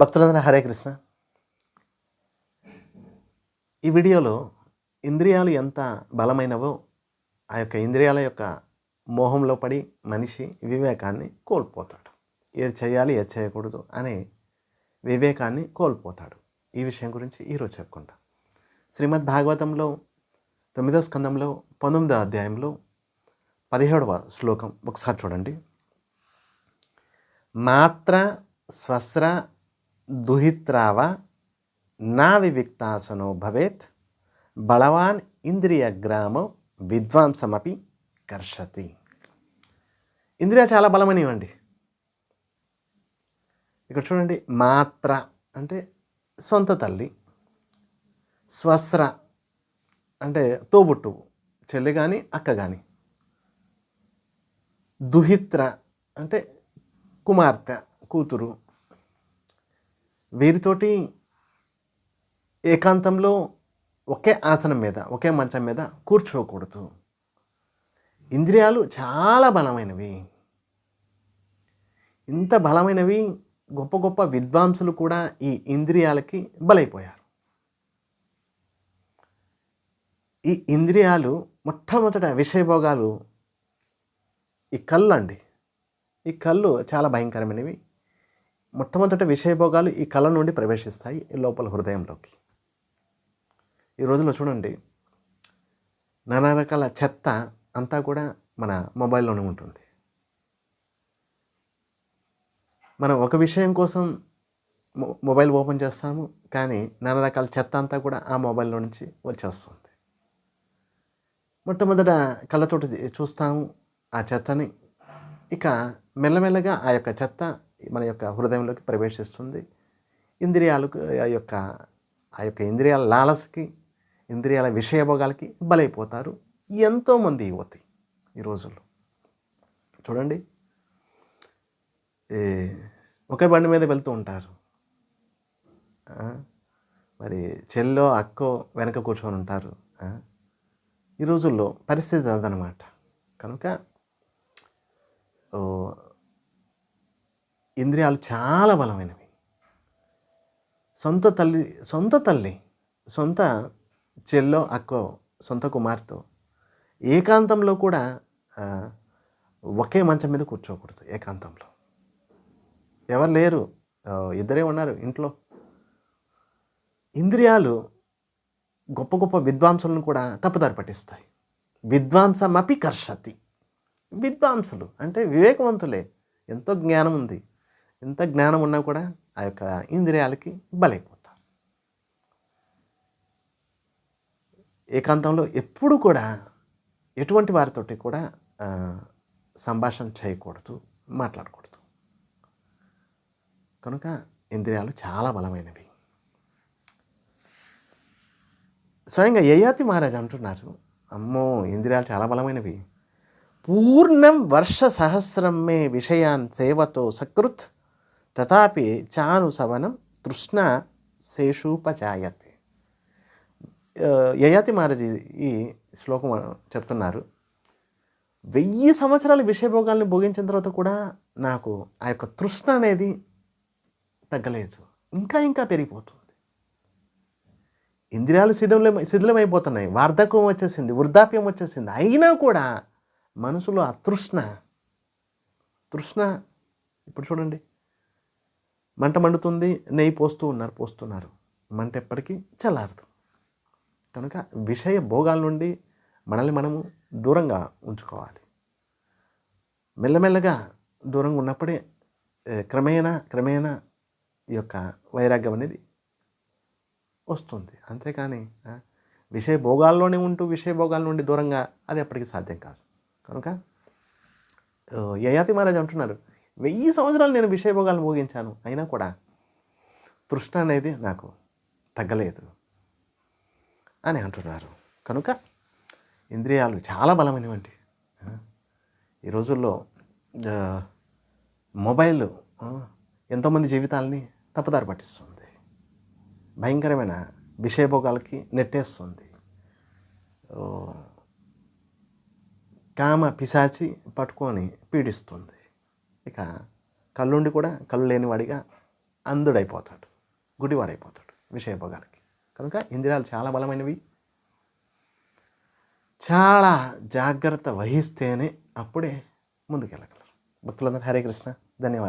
భక్తులందరూ హరే కృష్ణ. ఈ వీడియోలో ఇంద్రియాలు ఎంత బలమైనవో ఆ యొక్క ఇంద్రియాల యొక్క మోహంలో పడి మనిషి వివేకాన్ని కోల్పోతాడు. ఏది చేయాలి ఏది చేయకూడదు అనే వివేకాన్ని కోల్పోతాడు. ఈ విషయం గురించి ఈరోజు చెప్పుకుంటాం. శ్రీమద్ భాగవతంలో తొమ్మిదవ స్కందంలో పంతొమ్మిదవ అధ్యాయంలో పదిహేడవ శ్లోకం. ఒకసారి చూడండి. మాత్ర స్వస్ర దుహిత్రావ నా వివిక్తాసనో భవేత్ బలవాన్ ఇంద్రియగ్రామో విద్వాంసమపి కర్షతి ఇంద్రియ చాలా బలమనివ్వండి ఇక్కడ చూడండి మాత్ర అంటే సొంత తల్లి స్వస్ర అంటే తోబుట్టువు చెల్లి కానీ అక్క కానీ దుహిత్ర అంటే కుమార్తె కూతురు వీరితోటి ఏకాంతంలో ఒకే ఆసనం మీద ఒకే మంచం మీద కూర్చోకూడదు. ఇంద్రియాలు చాలా బలమైనవి. ఇంత బలమైనవి గొప్ప గొప్ప విద్వాంసులు కూడా ఈ ఇంద్రియాలకి బలైపోయారు. ఈ ఇంద్రియాలు మొట్టమొదట విషయభోగాలు ఈ కళ్ళు అండి ఈ కళ్ళు చాలా భయంకరమైనవి. మొట్టమొదట విషయభోగాలు ఈ కళ నుండి ప్రవేశిస్తాయి ఈ లోపల హృదయంలోకి. ఈ రోజుల్లో చూడండి నానా రకాల చెత్త అంతా కూడా మన మొబైల్లోనే ఉంటుంది. మనం ఒక విషయం కోసం మొబైల్ ఓపెన్ చేస్తాము కానీ నానా రకాల చెత్త అంతా కూడా ఆ మొబైల్లో నుంచి వచ్చేస్తుంది. మొట్టమొదట కళ్ళతోటి చూస్తాము ఆ చెత్తని. ఇక మెల్లమెల్లగా ఆ యొక్క చెత్త మన యొక్క హృదయంలోకి ప్రవేశిస్తుంది. ఇంద్రియాలకు ఆ యొక్క ఆ యొక్క ఇంద్రియాల లాలసకి ఇంద్రియాల విషయభోగాలకి బలైపోతారు. ఎంతోమంది యువతి ఈ రోజుల్లో. చూడండి. ఒకే బండి మీద వెళ్తూ ఉంటారు. మరి చెల్లో అక్కో వెనక కూర్చొని ఉంటారు. ఈ రోజుల్లో పరిస్థితి అదనమాట. కనుక ఇంద్రియాలు చాలా బలమైనవి. సొంత తల్లి సొంత తల్లి సొంత చెల్లో అక్కో సొంత కుమార్తె ఏకాంతంలో కూడా ఒకే మంచం మీద కూర్చోకూడదు ఏకాంతంలో. ఎవరు లేరు. ఇద్దరే ఉన్నారు ఇంట్లో. ఇంద్రియాలు గొప్ప గొప్ప విద్వాంసులను కూడా తప్పుదారి పట్టిస్తాయి. విద్వాంసమపి కర్షతి. విద్వాంసులు అంటే వివేకవంతులే. ఎంతో జ్ఞానం ఉంది ఎంత జ్ఞానం ఉన్నా కూడా ఆ యొక్క ఇంద్రియాలకి బలైపోతారు. ఏకాంతంలో ఎప్పుడు కూడా ఎటువంటి వారితోటి కూడా సంభాషణ చేయకూడదు మాట్లాడకూడదు. కనుక ఇంద్రియాలు చాలా బలమైనవి. స్వయంగా యయాతి మహారాజ్ అంటున్నారు అమ్మో ఇంద్రియాలు చాలా బలమైనవి. పూర్ణం వర్ష సహస్రమే విషయాన్ సేవతో సకృత్ తథాపి చాను సవనం తృష్ణ శేషూపజాయతే. యయాతి మహారాజ్ ఈ- ఈ శ్లోకం చెప్తున్నారు. వెయ్యి సంవత్సరాల విషయభోగాల్ని భోగించిన తర్వాత కూడా నాకు ఆ యొక్క తృష్ణ అనేది తగ్గలేదు. ఇంకా ఇంకా పెరిగిపోతుంది. ఇంద్రియాలు శిథిలం శిథిలమైపోతున్నాయి. వార్ధక్యం వచ్చేసింది వృద్ధాప్యం వచ్చేసింది. అయినా కూడా మనసులో ఆ తృష్ణ తృష్ణ ఇప్పుడు చూడండి. మంట మండుతుంది నెయ్యి పోస్తూ ఉన్నారు పోస్తున్నారు. మంట ఎప్పటికీ చల్లారదు. కనుక విషయ భోగాల నుండి మనల్ని మనము దూరంగా ఉంచుకోవాలి. మెల్లమెల్లగా దూరంగా ఉన్నప్పుడే క్రమేణా క్రమేణా ఈ యొక్క వైరాగ్యం అనేది వస్తుంది. అంతేకాని విషయ భోగాల్లోనే ఉంటూ విషయ భోగాల నుండి దూరంగా అది ఎప్పటికీ సాధ్యం కాదు. కనుక యయాతి మహారాజ్ అంటున్నారు వెయ్యి సంవత్సరాలు నేను విషయభోగాలు మోగించాను అయినా కూడా తృష్ణ అనేది నాకు తగ్గలేదు అని అంటున్నారు. కనుక ఇంద్రియాలు చాలా బలమైనవంటి ఈ రోజుల్లో మొబైల్ ఎంతోమంది జీవితాలని తప్పుదారి పట్టిస్తుంది. భయంకరమైన విషయభోగాలకి నెట్టేస్తుంది. కామ పిశాచి పట్టుకొని పీడిస్తుంది. ఇక కళ్ళుండి కూడా కళ్ళు లేనివాడిగా అంధుడైపోతాడు గుడివాడైపోతాడు విషయభోగాలకి కనుక ఇంద్రియాలు చాలా బలమైనవి. చాలా జాగ్రత్త వహిస్తేనే అప్పుడే ముందుకెళ్ళగలరు. భక్తులందరూ హరే కృష్ణ. ధన్యవాదాలు.